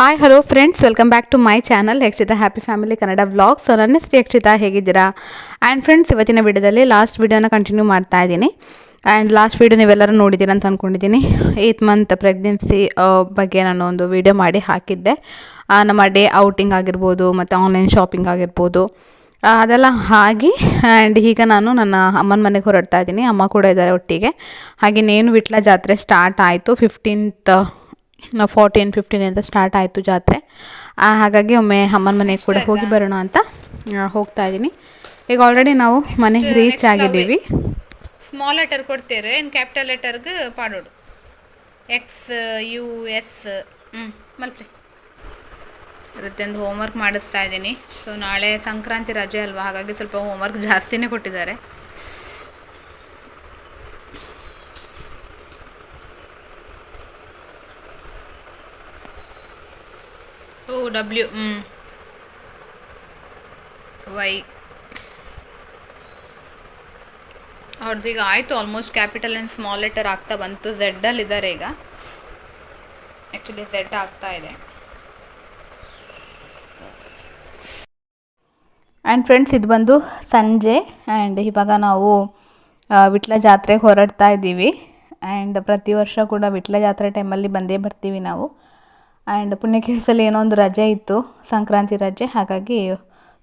Hi hello friends welcome back to my channel Yakshitha happy family Kannada vlog so ನನ್ನ ಹೆಸರು ಯಕ್ಷಿತಾ ಹೇಗಿದ್ದೀರಾ? And friends ಇವತ್ತಿನ ವಿಡಿಯೋದಲ್ಲಿ last ವಿಡಿಯೋನ ಕಂಟಿನ್ಯೂ ಮಾಡ್ತಾ ಇದ್ದೀನಿ. ಆ್ಯಂಡ್ ಲಾಸ್ಟ್ ವಿಡಿಯೋ ನೀವೆಲ್ಲರೂ ನೋಡಿದ್ದೀರಾ ಅಂತ ಅಂದ್ಕೊಂಡಿದ್ದೀನಿ ಏಯ್ತ್ ಮಂತ್ ಪ್ರೆಗ್ನೆನ್ಸಿ ಬಗ್ಗೆ ನಾನು ಒಂದು ವಿಡಿಯೋ ಮಾಡಿ ಹಾಕಿದ್ದೆ. ನಮ್ಮ ಡೇ ಔಟಿಂಗ್ ಆಗಿರ್ಬೋದು, ಮತ್ತು ಆನ್ಲೈನ್ ಶಾಪಿಂಗ್ ಆಗಿರ್ಬೋದು. ಅದೆಲ್ಲ ಆಗಿ ಆ್ಯಂಡ್ ಈಗ ನಾನು ನನ್ನ ಅಮ್ಮನ ಮನೆಗೆ ಹೊರಡ್ತಾ ಇದ್ದೀನಿ. ಅಮ್ಮ ಕೂಡ ಇದ್ದಾರೆ ಒಟ್ಟಿಗೆ. ಹಾಗೆ, ನೇನು ವಿಟ್ಲ ಜಾತ್ರೆ ಸ್ಟಾರ್ಟ್ ಆಯಿತು. ಫಿಫ್ಟೀನ್ತ್ ಫೋರ್ಟೀನ್ ಫಿಫ್ಟೀನ್ ಅಂತ ಸ್ಟಾರ್ಟ್ ಆಯಿತು ಜಾತ್ರೆ. ಆ, ಹಾಗಾಗಿ ಒಮ್ಮೆ ಅಮ್ಮನ ಮನೆಗೆ ಕೂಡ ಹೋಗಿ ಬರೋಣ ಅಂತ ಹೋಗ್ತಾ ಇದ್ದೀನಿ. ಈಗ ಆಲ್ರೆಡಿ ನಾವು ಮನೆಗೆ ರೀಚ್ ಆಗಿದ್ದೀವಿ. ಸ್ಮಾಲ್ ಲೆಟರ್ ಕೊಡ್ತೀರಿ ಏನು ಕ್ಯಾಪಿಟಲ್ ಲೆಟರ್ಗೆ ಪಾಡೋಡು ಎಕ್ಸ್ ಯು ಎಸ್ ಹ್ಞೂ ಮಲ್ಪ್ರಿ ಇವತ್ತೊಂದು ಹೋಮ್ವರ್ಕ್ ಮಾಡಿಸ್ತಾ ಇದ್ದೀನಿ. ಸೊ ನಾಳೆ ಸಂಕ್ರಾಂತಿ ರಜೆ ಅಲ್ವಾ? ಹಾಗಾಗಿ ಸ್ವಲ್ಪ ಹೋಮ್ವರ್ಕ್ ಜಾಸ್ತಿನೇ ಕೊಟ್ಟಿದ್ದಾರೆ. ಓ ಡಬ್ಲ್ಯೂ ಹ್ಞೂ ವೈ ಅವ್ರದ್ದು ಈಗ ಆಯಿತು almost capital and small letter ಆಗ್ತಾ ಬಂತು. ಝೆಡ್ಡಲ್ಲಿ ಇದ್ದಾರೆ ಈಗ. ಆ್ಯಕ್ಚುಲಿ ಝೆಡ್ ಆಗ್ತಾ ಇದೆ. ಆ್ಯಂಡ್ ಫ್ರೆಂಡ್ಸ್ ಇದು ಬಂದು ಸಂಜೆ ಆ್ಯಂಡ್ ಇವಾಗ ನಾವು ವಿಟ್ಲ ಜಾತ್ರೆಗೆ ಹೊರಡ್ತಾ ಇದ್ದೀವಿ. ಆ್ಯಂಡ್ ಪ್ರತಿ ವರ್ಷ ಕೂಡ ವಿಟ್ಲ ಜಾತ್ರೆ ಟೈಮಲ್ಲಿ ಬಂದೇ ಬರ್ತೀವಿ ನಾವು. ಆ್ಯಂಡ್ ಪುಣ್ಯಕೇಸಲ್ಲಿ ಏನೋ ಒಂದು ರಜೆ ಇತ್ತು, ಸಂಕ್ರಾಂತಿ ರಜೆ, ಹಾಗಾಗಿ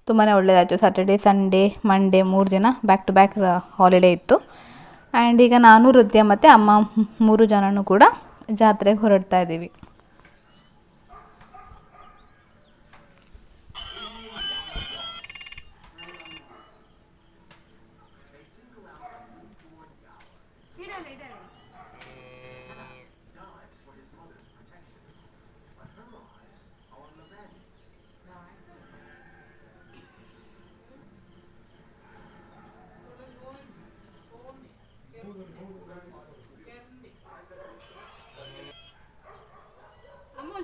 ತುಂಬಾ ಒಳ್ಳೆಯದಾಯಿತು ಸ್ಯಾಟರ್ಡೇ ಸಂಡೇ ಮಂಡೇ ಮೂರು ದಿನ ಬ್ಯಾಕ್ ಟು ಬ್ಯಾಕ್ ಹಾಲಿಡೇ ಇತ್ತು. ಆ್ಯಂಡ್ ಈಗ ನಾನು ಹೃದಯ ಮತ್ತು ಅಮ್ಮ ಮೂರು ಜನನೂ ಕೂಡ ಜಾತ್ರೆಗೆ ಹೊರಡ್ತಾ ಇದ್ದೀವಿ.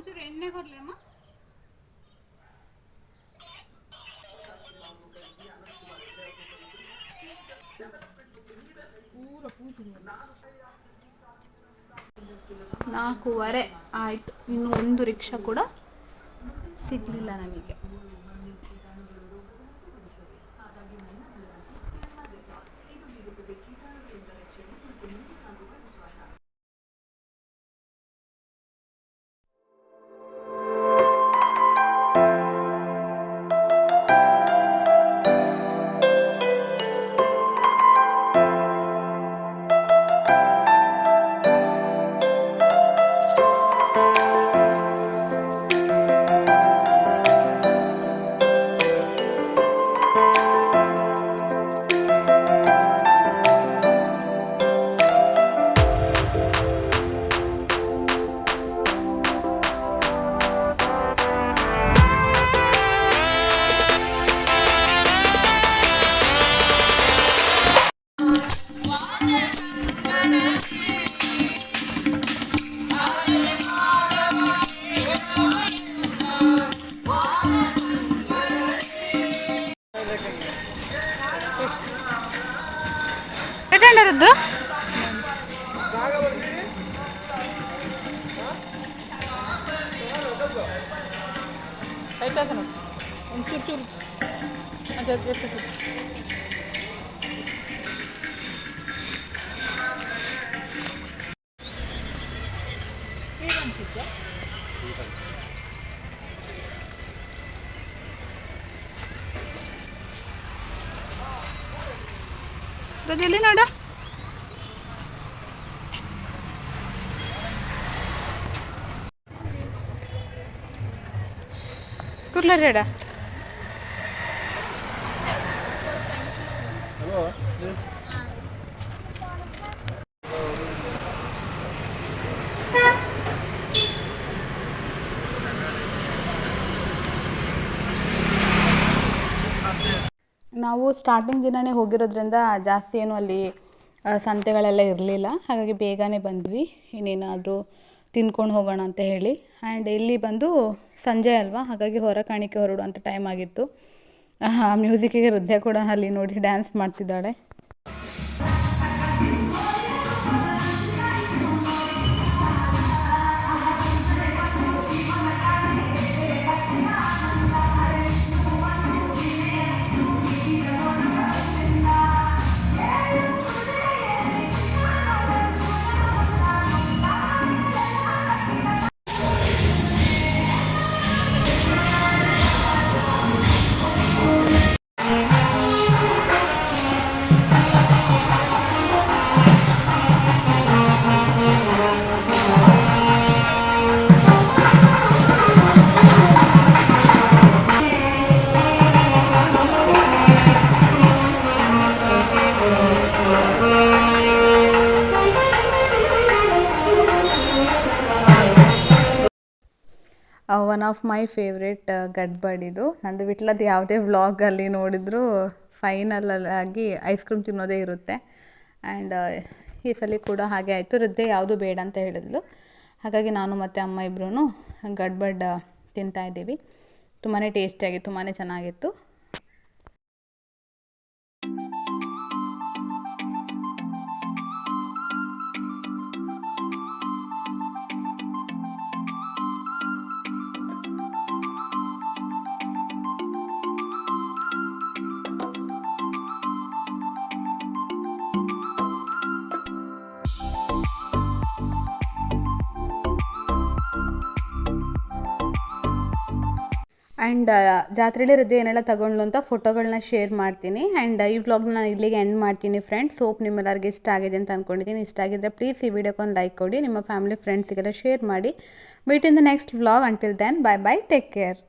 ಒಂಚೂರು ಎಣ್ಣೆ ಕೊಡ್ಲಿ ಅಮ್ಮ? ನಾಲ್ಕೂವರೆ ಆಯಿತು. ಇನ್ನು ಒಂದು ರಿಕ್ಷಾ ಕೂಡ ಸಿಗಲಿಲ್ಲ ನಮಗೆ. ഇതാക്കണം ചുരി ചുരി അതെ പ്രജലിനോടാ ನೋಡ ಹೇಳ ನಾವು ಸ್ಟಾರ್ಟಿಂಗ್ ದಿನನೇ ಹೋಗಿರೋದ್ರಿಂದ ಜಾಸ್ತಿ ಏನು ಅಲ್ಲಿ ಸಂತೆಗಳೆಲ್ಲ ಇರಲಿಲ್ಲ. ಹಾಗಾಗಿ ಬೇಗನೆ ಬಂದ್ವಿ. ಇನ್ನೇನಾದರೂ ತಿನ್ಕೊಂಡು ಹೋಗೋಣ ಅಂತ ಹೇಳಿ. ಆ್ಯಂಡ್ ಇಲ್ಲಿ ಬಂದು ಸಂಜೆ ಅಲ್ವಾ? ಹಾಗಾಗಿ ಹೊರ ಕಾಣಿಕೆ ಹೊರಡುವಂಥ ಟೈಮ್ ಆಗಿತ್ತು. ಮ್ಯೂಸಿಕ್ಕಿಗೆ ಹೃದಯ ಕೂಡ ಅಲ್ಲಿ ನೋಡಿ ಡ್ಯಾನ್ಸ್ ಮಾಡ್ತಿದ್ದಾಳೆ. ಒನ್ ಆಫ್ ಮೈ ಫೇವ್ರೆಟ್ ಗಡ್ಬಡ್ ಇದು. ನಂದು ಬಿಟ್ಲದ್ದು ಯಾವುದೇ ವ್ಲಾಗಲ್ಲಿ ನೋಡಿದರೂ ಫೈನಲಲ್ಲಾಗಿ ಐಸ್ ಕ್ರೀಮ್ ತಿನ್ನೋದೇ ಇರುತ್ತೆ. ಆ್ಯಂಡ್ ಈ ಸಲ ಕೂಡ ಹಾಗೆ ಆಯಿತು. ಹೃದಯ ಯಾವುದು ಬೇಡ ಅಂತ ಹೇಳಿದ್ಲು. ಹಾಗಾಗಿ ನಾನು ಮತ್ತು ಅಮ್ಮ ಇಬ್ಬರೂ ಗಡ್ಬಡ್ ತಿಂತಾ ಇದ್ದೀವಿ. ತುಂಬಾ ಟೇಸ್ಟಿಯಾಗಿ ತುಂಬಾ ಚೆನ್ನಾಗಿತ್ತು. ಆ್ಯಂಡ್ ಜಾತ್ರೆಯಲ್ಲಿ ಹೃದಯ ಏನೆಲ್ಲ ತಗೊಂಡ್ಲು ಅಂತ ಫೋಟೋಗಳನ್ನ ಶೇರ್ ಮಾಡ್ತೀನಿ. ಆ್ಯಂಡ್ ಈ ವ್ಲಾಗ್ನ ನಾನು ಇಲ್ಲಿಗೆ ಎಂಡ್ ಮಾಡ್ತೀನಿ ಫ್ರೆಂಡ್ಸ್ ಸೋಪ್ ನಿಮ್ಮೆಲ್ಲರಿಗೆ ಇಷ್ಟ ಆಗಿದೆ ಅಂತ ಅಂದ್ಕೊಂಡಿದ್ದೀನಿ ಇಷ್ಟ ಆಗಿದ್ರೆ ಪ್ಲೀಸ್ ಈ ವಿಡಿಯೋಕ್ಕೊಂದು ಲೈಕ್ ಕೊಡಿ. ನಿಮ್ಮ ಫ್ಯಾಮಿಲಿ ಫ್ರೆಂಡ್ಸಿಗೆಲ್ಲ ಶೇರ್ ಮಾಡಿ. Meet in the next vlog until then bye bye take care